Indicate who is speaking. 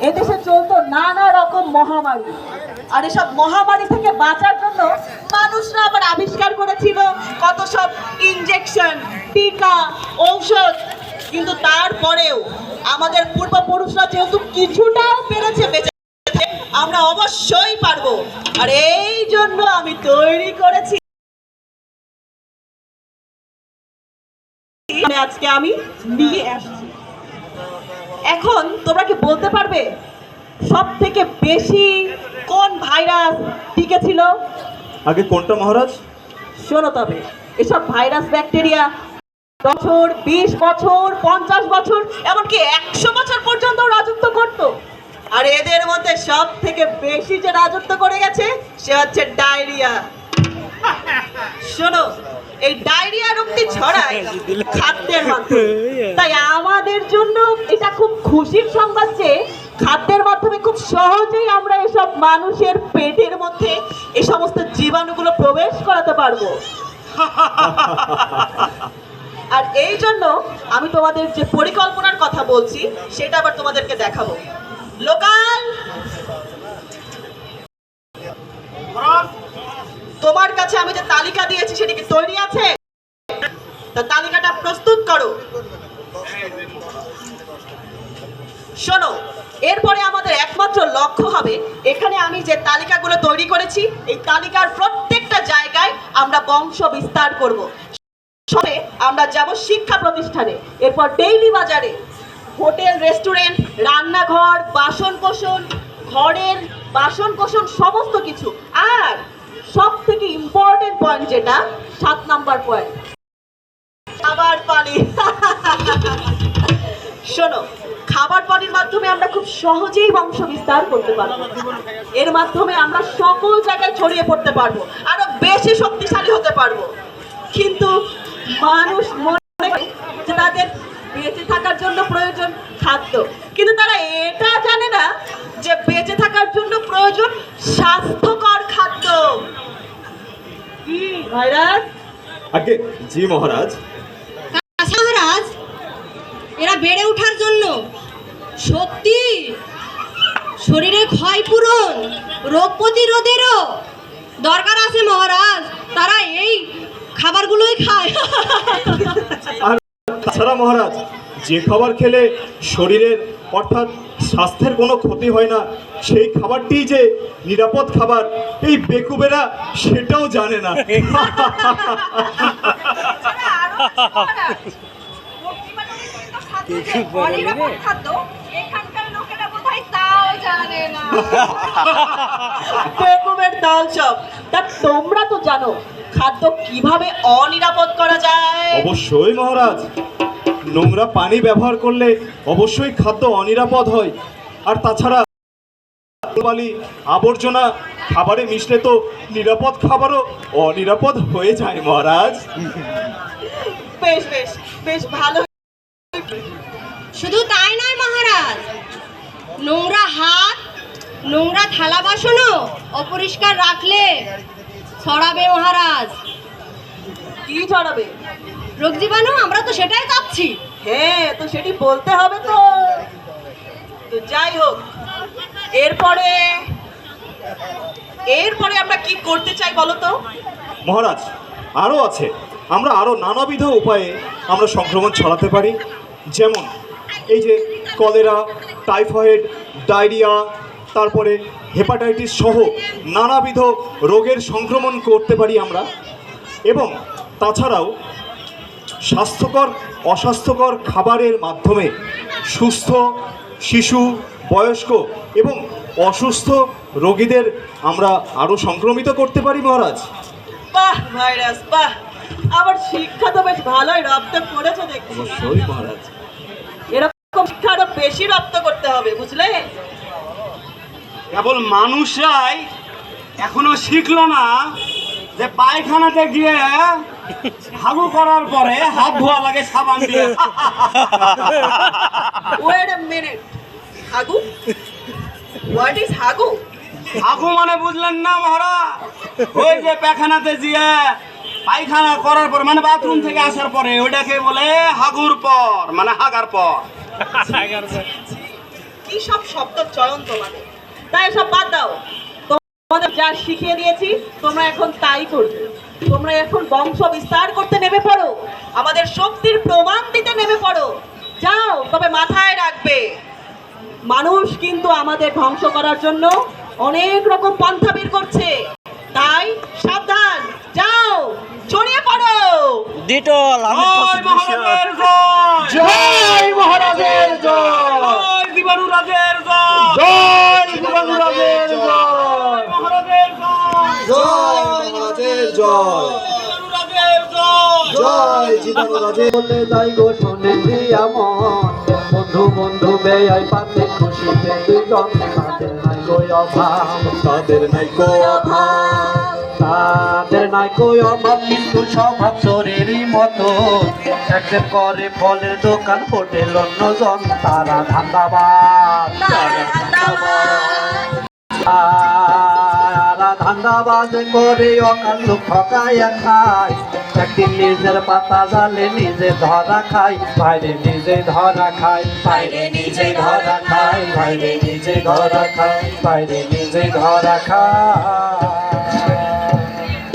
Speaker 1: এদেশে চলতো নানা রকম মহামারী। আর এসব মহামারী থেকে বাঁচার জন্য মানুষরা আবার আবিষ্কার করেছিল কত সব ইনজেকশন টিকা, ঔষধ। কিন্তু তারপরেও আমাদের পূর্বপুরুষরা যেহেতু কিছুটাও পেরেছে, বেঁচে আমরা অবশ্যই পারব। আর এই জন্য আমি তৈরি করেছি। আজকে আমি নিয়ে আসছি। এখন তোমরা কি বলতে পারবে? সব থেকে বেশি কোন ভাইরাস টিকে ছিল
Speaker 2: আগে কোনটা মহারাজ?
Speaker 1: শোনো তবে এসব ভাইরাস ব্যাকটেরিয়া বছর বিশ বছর পঞ্চাশ বছর এমনকি একশো বছর পর্যন্ত রাজত্ব করত। আর এদের মধ্যে সব থেকে বেশি যে রাজত্ব করে গেছে সে হচ্ছে ডায়রিয়া। শোনো এই ডায়রিয়া রোগটি ছড়ায় খাদ্যের মাধ্যমে। তাই আমাদের জন্য এটা খুব খুশির সংবাদ যে খাদ্যের মাধ্যমে খুব সহজেই আমরা এসব মানুষের পেটের মধ্যে এই সমস্ত জীবাণুগুলো প্রবেশ করাতে পারব। আর এই জন্য আমি তোমাদের যে পরিকল্পনার কথা বলছি, সেটা আবার তোমাদেরকে দেখাবো। লোকাল তোমার কাছে আমি যে তালিকা দিয়েছি, সেটা কি তৈরি আছে? তা তালিকাটা প্রস্তুত করো। শোনো, এরপরে আমাদের একমাত্র লক্ষ্য হবে, এখানে আমি যে তালিকাগুলো তৈরি করেছি, এই তালিকার প্রত্যেকটা জায়গায় আমরা বংশ বিস্তার করব। সবে আমরা যাব শিক্ষা প্রতিষ্ঠানে, এরপর ডেইলি বাজারে, হোটেল, রেস্টুরেন্ট, রান্নাঘর বাসন কোসন ঘরের বাসন কোসন সমস্ত কিছু। আর সব থেকে ইম্পর্টেন্ট পয়েন্ট যেটা, সাত নাম্বার পয়েন্ট খাবার পানি। শোনো, খাবার পানির মাধ্যমে আমরা খুব সহজেই বংশ বিস্তার করতে পারব। এর মাধ্যমে আমরা সকল জায়গায় ছড়িয়ে পড়তে পারব। আরও বেশি শক্তিশালী হতে পারব। কিন্তু মানুষ মনে করে যে তাদের বেঁচে থাকার জন্য প্রয়োজন খাদ্য কিন্তু তারা এটা জানে না যে বেঁচে থাকার জন্য প্রয়োজন স্বাস্থ্যকর খাদ্য কি ভাইরাস
Speaker 2: আগে জি মহারাজ।
Speaker 3: মহারাজ এরা বেড়ে ওঠার জন্য শক্তি শরীরে ক্ষয় পূরণ রোগ প্রতিরোধেরও দরকার আছে মহারাজ। তারা এই খাবারগুলোই খায়।
Speaker 2: আর তাছাড়া মহারাজ যে খাবার খেলে শরীরের অর্থাৎ স্বাস্থ্যের কোনো ক্ষতি হয় না। সেই খাবারটি যে নিরাপদ খাবার এই বেকুবেরা সেটাও জানে না।
Speaker 1: চপ তা তোমরা তো জানো খাদ্য কীভাবে অনিরাপদ করা যায়?
Speaker 2: অবশ্যই মহারাজ। নোংরা পানি ব্যবহার করলে অবশ্যই খাদ্য অনিরাপদ হয়। আর তাছাড়া বালি আবর্জনা খাবারে মিশলে তো নিরাপদ খাবারও অনিরাপদ হয়ে যায় মহারাজ।
Speaker 1: বেশ বেশ বেশ ভালো।
Speaker 3: শুধু তাই নয় মহারাজ নোংরা হাত নোংরা থালা বাসনও অপরিষ্কার রাখলে ছড়াবে মহারাজ।
Speaker 1: কি ছড়াবে?
Speaker 3: রোগ জীবাণু আমরা তো সেটাই চাচ্ছি
Speaker 1: হ্যাঁ তো সেটি বলতে হবে তো। তো যাই হোক এরপরে এরপরে আমরা কি করতে চাই বলো তো?
Speaker 2: মহারাজ আরও আছে। আমরা আরও নানাবিধ উপায়ে আমরা সংক্রমণ ছড়াতে পারি। যেমন এই যে কলেরা টাইফয়েড ডায়রিয়া তারপরে হেপাটাইটিস সহ নানাবিধ রোগের সংক্রমণ করতে পারি আমরা। এবং তাছাড়াও স্বাস্থ্যকর অস্বাস্থ্যকর খাবারের মাধ্যমে সুস্থ শিশু বয়স্ক এবং অসুস্থ রোগীদের আমরা আরও সংক্রমিত করতে পারি মহারাজ।
Speaker 1: বাহ ভাইরাস বাহ। আবার শিক্ষা তো বেশ ভালোই রপ্ত করেছ দেখছি।
Speaker 2: অবশ্যই মহারাজ।
Speaker 1: এরকম শিক্ষা আরও বেশি রপ্ত করতে হবে বুঝলে?
Speaker 4: কেবল মানুষরাই এখনও শিখলো না যে পায়খানাতে গিয়ে হাগু করার পরে হাত ধোয়া লাগে সাবান দিয়ে।
Speaker 1: ওয়েট এ মিনিট হাগু? হোয়াট ইজ হাগু?
Speaker 4: হাগু মানে বুঝলেন না মহারাজ? ওই যে পায়খানাতে গিয়ে পায়খানা করার পর মানে বাথরুম থেকে আসার পরে ওইটাকে বলে হাগুর পর মানে হাগার পর।
Speaker 1: কি সব শব্দ চয়ন তোমাদের তাই সব বাদ দাও। তোমাদের যা শিখিয়ে দিয়েছি তোমরা এখন তাই করবে। তোমরা এখন বংশ বিস্তার করতে নেমে পড়ো। আমাদের শক্তির প্রমাণ দিতে নেমে পড়ো। যাও তবে মাথায় রাখবে। মানুষ কিন্তু আমাদের ধ্বংস করার জন্য অনেক রকম পন্থা বের করছে। তাই সাবধান যাও ছড়িয়ে পড়ো।
Speaker 5: ডিটল আমি
Speaker 4: জয় মহারাজের জয়।
Speaker 5: জয় মহারাজের জয়।
Speaker 4: জয় জীবাণু রাজের জয়।
Speaker 5: জয় জীবাণু রাজের
Speaker 4: জয় মহারাজের জয়
Speaker 5: জয় মহারাজের জয়।
Speaker 4: জয়
Speaker 5: বলে গো বন্ধু বন্ধু বেয়াই পাতে খুশিতে দুজন তাদের নাই গো অভাব। তাদের নাই গো অভাব। তাদের নাই গো অভাব। কিন্তু স্বভাব শরীরই মতো। একজন করে ফলের দোকান হোটেল অন্যজন তারা ধান্দাবাদ। তারা ধান্দাবাদ। তারা ধান্দাবাজ করে অকাল ঠকাইয়া খায় একদিন নিজের পাতা জালে নিজে ধরা খায় বাইরে নিজে ধরা খায় বাইরে নিজে ধরা খায় বাইরে নিজে ধরা খায় বাইরে নিজে ধরা খায়